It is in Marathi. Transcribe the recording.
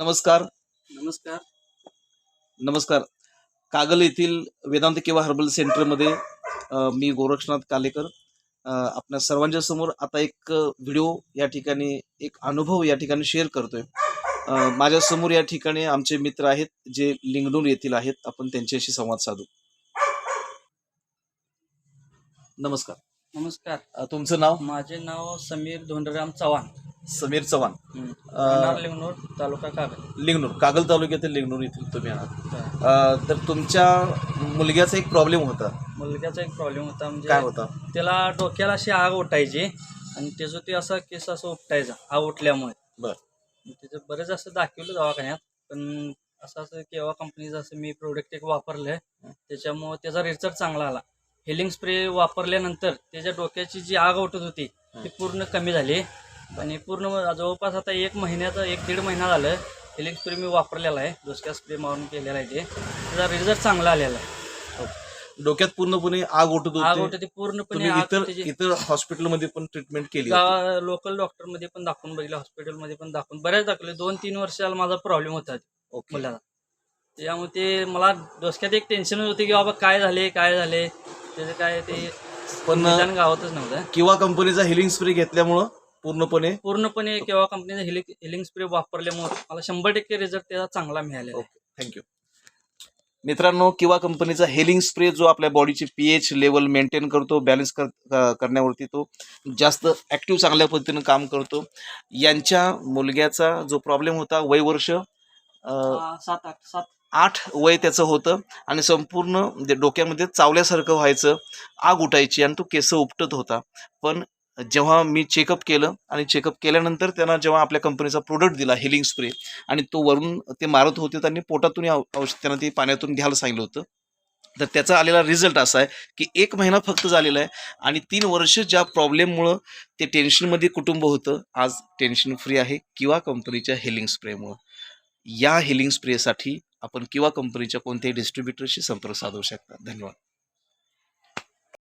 नमस्कार. नमस्कार. नमस्कार. कागल येथील वेदांत किंवा हर्बल सेंटरमध्ये मी गोरक्षनाथ कालेकर. आपल्या सर्वांच्या समोर आता एक व्हिडिओ या ठिकाणी एक अनुभव या ठिकाणी शेअर करतोय. अ, माझ्यासमोर या ठिकाणी आमचे मित्र आहेत जे लिंगडूर येथील आहेत. आपण त्यांच्याशी संवाद साधू. नमस्कार. नमस्कार. तुमचं नाव? माझे नाव समीर धोंडराम चव्हाण. समीर चव्हाण. राहणार लिंगनूर तालुका कागल. लिंगणूर कागल तालुक्यातील लिंगणूर येथील तुम्ही आहात. अ, तर तुमच्या मुलग्याचा एक प्रॉब्लेम होता. मुलग्याचा एक प्रॉब्लेम होता काय म्हणजे होता? त्याला डोक्याला अशी आग उठायची आणि त्याचं ते असा केस असं उपटायचा आग उठल्यामुळे. बर. त्याचं बरेच असं दाखवलं दवाखान्यात पण असं असं केव्हा कंपनीचं असं मी प्रोडक्ट एक वापरलंय त्याच्यामुळे त्याचा रिझल्ट चांगला आला. हेलिंग स्प्रे वापरल्यानंतर त्याच्या डोक्याची जी आग उठत होती ती पूर्ण कमी झाली. आणि पूर्ण जवळपास आता एक महिन्याचा एक दीड महिना झालं हेलिंग स्प्रे मी वापरलेला आहे. डोसक्या स्प्रे मारून केलेला आहे ते. त्याचा रिझल्ट चांगला आलेला आहे. डोक्यात पूर्णपणे आग उठत आग होती. उठते पूर्णपणे तुम्ही आग इतर त्याची इतर हॉस्पिटलमध्ये पण ट्रीटमेंट केली होती. गावा लोकल डॉक्टरमध्ये पण दाखवून बघितलं हॉस्पिटलमध्ये पण दाखवून. बऱ्याच दाखवले. दोन तीन वर्षाला माझा प्रॉब्लेम होता ओके. मुलाला त्यामुळे ते मला डोसक्यात एक टेन्शन होते की बाबा काय झाले काय झाले? त्याचं काय ते पण निदान गावातच नव्हतं. किंवा कंपनीचा हिलिंग स्प्रे घेतल्यामुळं पूर्णपणे? पूर्णपणे केव्हा कंपनीचा हिलिंग हिलिंग स्प्रे वापरल्यामुळे मला शंभर टक्के रिझल्ट त्याचा चांगला मिळालेला आहे. ओके थँक्यू मित्रांनो किंवा कंपनीचा हेलिंग स्प्रे जो आपल्या बॉडीची पीएच लेवल मेंटेन करतो बॅलन्स कर करण्यावरती तो जास्त ॲक्टिव्ह चांगल्या पद्धतीनं काम करतो. यांच्या मुलग्याचा जो प्रॉब्लेम होता वय वर्ष सात आठ सात. आठ वय त्याचं होतं आणि संपूर्ण डोक्यामध्ये चावल्यासारखं व्हायचं आग उठायची आणि तो केस उपटत होता. पण जेव्हा मी चेकअप केलं आणि चेकअप केल्यानंतर त्यांना जेव्हा आपल्या कंपनीचा प्रोडक्ट दिला हेलिंग स्प्रे आणि तो वरून ते मारत होते त्यांनी पोटातून औषध त्यांना ते पाण्यातून घ्यायला सांगितलं होतं. तर त्याचा आलेला रिझल्ट असा आहे की एक महिना फक्त झालेला आहे आणि तीन वर्ष ज्या प्रॉब्लेममुळं ते टेन्शनमध्ये कुटुंब होतं आज टेन्शन फ्री आहे किंवा कंपनीच्या हेलिंग स्प्रेमुळं या हेलिंग स्प्रेसाठी आपण किंवा कंपनीच्या कोणत्याही डिस्ट्रीब्युटरशी संपर्क साधू शकता. धन्यवाद.